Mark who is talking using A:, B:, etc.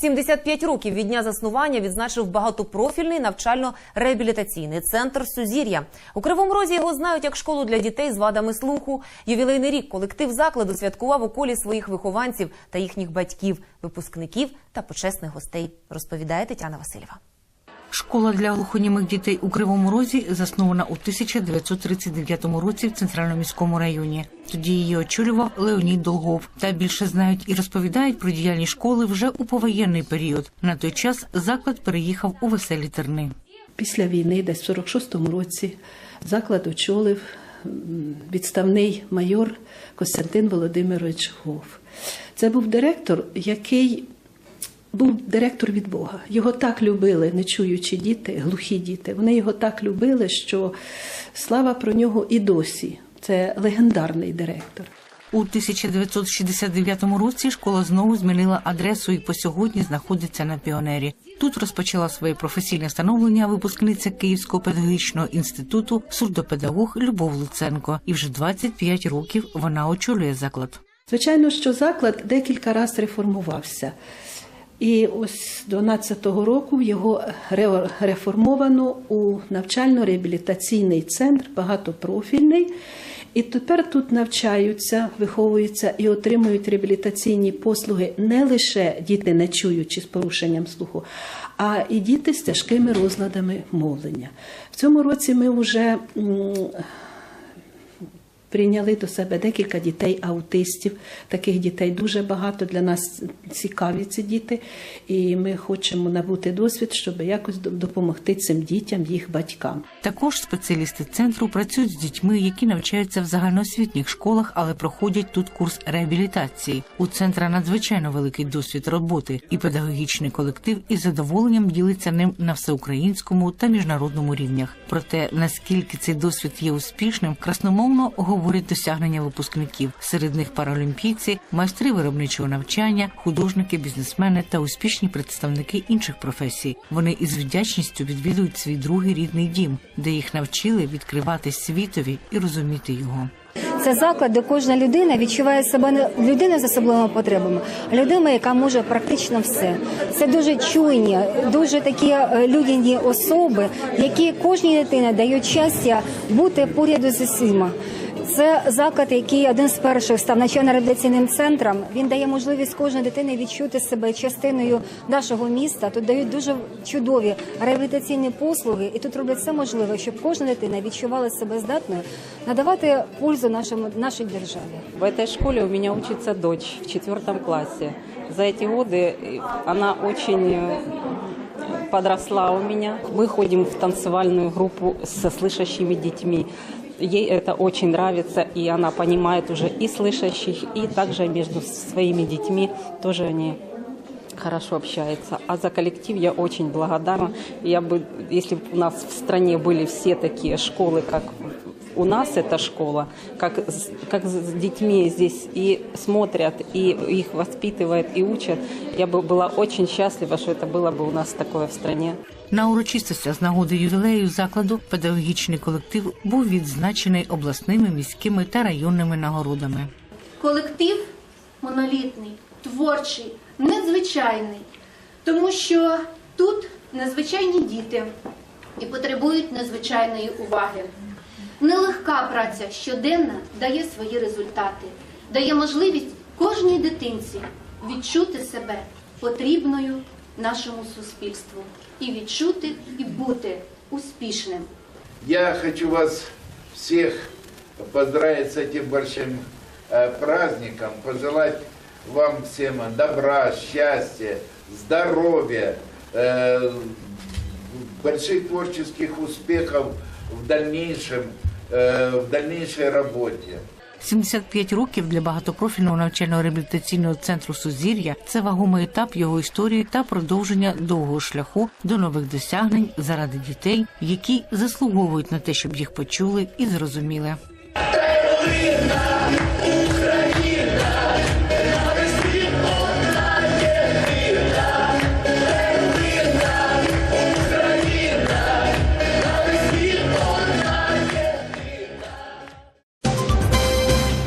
A: 75 років від дня заснування відзначив багатопрофільний навчально-реабілітаційний центр Сузір'я. У Кривому Розі його знають як школу для дітей з вадами слуху. Ювілейний рік колектив закладу святкував у колі своїх вихованців та їхніх батьків, випускників та почесних гостей. Розповідає Тетяна Васильєва.
B: Школа для глухонімих дітей у Кривому Розі заснована у 1939 році в центральному міському районі. Тоді її очолював Леонід Долгов. Та більше знають і розповідають про діяльність школи вже у повоєнний період. На той час заклад переїхав у веселі терни.
C: Після війни, десь в 46-му році, заклад очолив відставний майор Костянтин Володимирович Гов. Це був директор, який був директор від Бога. Його так любили нечуючі діти, глухі діти. Вони його так любили, що слава про нього і досі. Це легендарний директор.
B: У 1969 році школа знову змінила адресу і по сьогодні знаходиться на піонері. Тут розпочала своє професійне становлення випускниця Київського педагогічного інституту сурдопедагог Любов Луценко. І вже 25 років вона очолює заклад.
C: Звичайно, що заклад декілька разів реформувався. І ось до 12-го року його реформовано у навчально-реабілітаційний центр, багатопрофільний. І тепер тут навчаються, виховуються і отримують реабілітаційні послуги не лише діти не чуючі з порушенням слуху, а і діти з тяжкими розладами мовлення. В цьому році ми вже Прийняли до себе декілька дітей-аутистів. Таких дітей дуже багато для нас цікаві ці діти, і ми хочемо набути досвід, щоб якось до- допомогти цим дітям, їх батькам.
B: Також спеціалісти центру працюють з дітьми, які навчаються в загальноосвітніх школах, але проходять тут курс реабілітації. У центра надзвичайно великий досвід роботи, і педагогічний колектив із задоволенням ділиться ним на всеукраїнському та міжнародному рівнях. Проте наскільки цей досвід є успішним, красномовно говорять досягнення випускників. Серед них паралімпійці, майстри виробничого навчання, художники, бізнесмени та успішні представники інших професій. Вони із вдячністю відвідують свій другий рідний дім, де їх навчили відкривати світові і розуміти його.
D: Це заклад, де кожна людина відчуває себе не людина з особливими потребами, а людина, яка може практично все. Це дуже чуйні, дуже такі е, людяні особи, які кожній дитині дають щастя бути поряд з усіма. Це заклад, який один з перших став навчально-реабілітаційним центром. Він дає можливість кожній дитині відчути себе частиною нашого міста. Тут дають дуже чудові реабілітаційні послуги, і тут роблять все можливе, щоб кожна дитина відчувала себе здатною надавати пользу нашому нашій державі.
E: В этой школе у меня учится дочь в четвертом классе. За эти годы э, она очень э, подросла у меня. Мы ходим в танцевальную группу со слышащими детьми. Ей это очень нравится, и она понимает уже и слышащих, и также между своими детьми тоже они хорошо общаются. А за коллектив я очень благодарна. Я бы, если бы у нас в стране были все такие школы, как у нас эта школа, как, с- как с детьми здесь и смотрят, и их воспитывают, и учат, я бы была очень счастлива, что это было бы у нас такое в стране.
B: На урочистостях з нагоди ювілею закладу педагогічний колектив був відзначений обласними, міськими та районними нагородами.
F: Колектив монолітний, творчий, надзвичайний, тому що тут незвичайні діти і потребують незвичайної уваги. Нелегка праця щоденна дає свої результати, дає можливість кожній дитинці відчути себе потрібною нашому суспільству і відчути і бути успішним.
G: Я хочу вас всех поздравить с этим большим э, праздником, пожелать вам всем добра, счастья, здоровья, э, больших творческих успехов в дальнейшем, э, в дальнейшей работе.
B: 75 років для багатопрофільного навчально-реабілітаційного центру Сузір'я це вагомий етап його історії та продовження довгого шляху до нових досягнень заради дітей, які заслуговують на те, щоб їх почули і зрозуміли.